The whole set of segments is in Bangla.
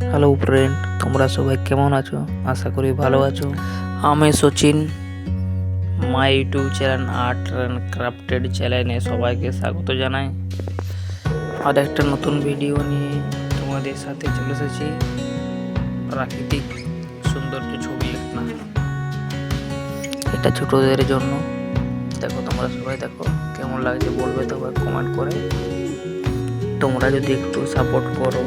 হ্যালো ফ্রেন্ড তোমরা সবাই কেমন আছো? আশা করি ভালো আছো। আমি Sachin. My YouTube channel art and crafted চ্যানেলে সবাইকে স্বাগত জানাই। আর একটা নতুন ভিডিও নিয়ে তোমাদের সাথে চলে এসেছি। প্রাকৃতিক সৌন্দর্য ছবি একটা এটা ছোটদের জন্য। দেখো, তোমরা সবাই দেখো, কেমন লাগছে বলবে তবে কমেন্ট করে। তোমরা যদি একটু সাপোর্ট করো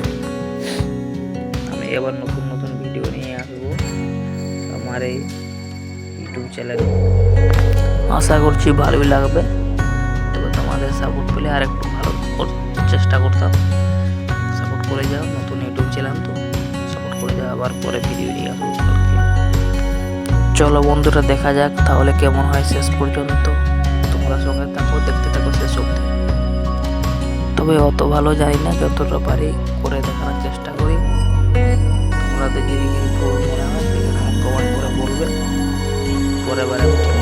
আমি এবার নতুন নতুন ভিডিও নিয়ে আসব আমার এই ইউটিউব চ্যানেলে আশা করছি ভালোই লাগবে। তবে তোমাদের সাপোর্ট পেলে আর একটু ভালো চেষ্টা করতাম। সাপোর্ট করে যাও, নতুন ইউটিউব চ্যানেল তো। সাপোর্ট করে যাও, আবার পরে ভিডিও নিয়ে আসব চলো বন্ধুরা, দেখা যাক তাহলে কেমন হয় শেষ পর্যন্ত। তোমরা সঙ্গে থাকো, দেখতে থাকো শেষ অবধি। তবে অত ভালো জানি না, যতটা পারি করে করি তোমরা দেখে যদি ভুল মনে হয় সেখানে আমাকে কমেন্ট করে বলবে পরের বার আমি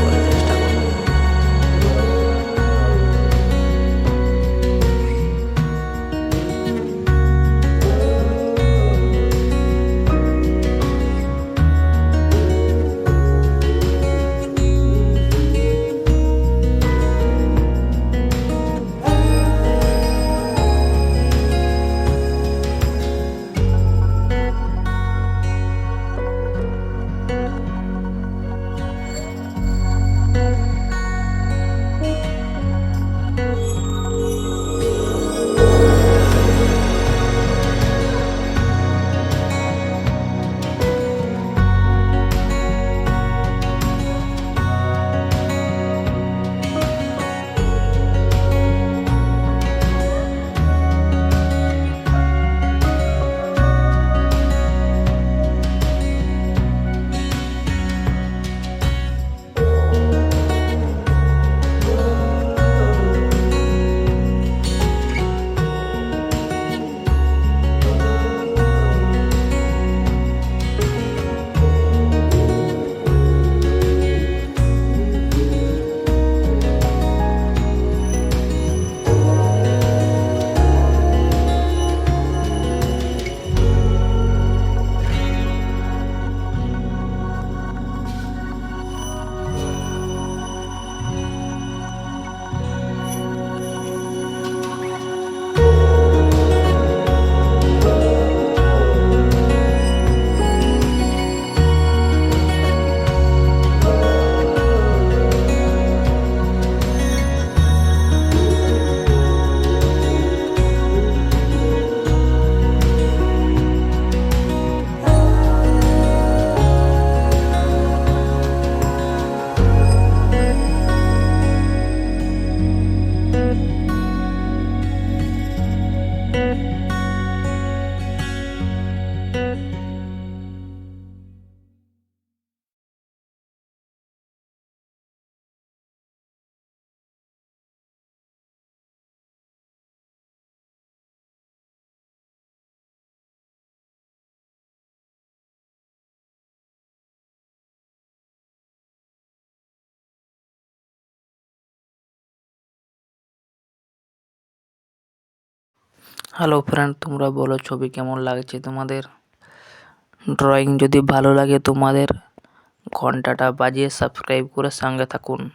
হ্যালো ফ্রেন্ড তোমরা বলো ছবি কেমন লাগছে তোমাদের? ড্রয়িং যদি ভালো লাগে তোমাদের, ঘন্টাটা বাজিয়ে সাবস্ক্রাইব করে সঙ্গে থাকুন।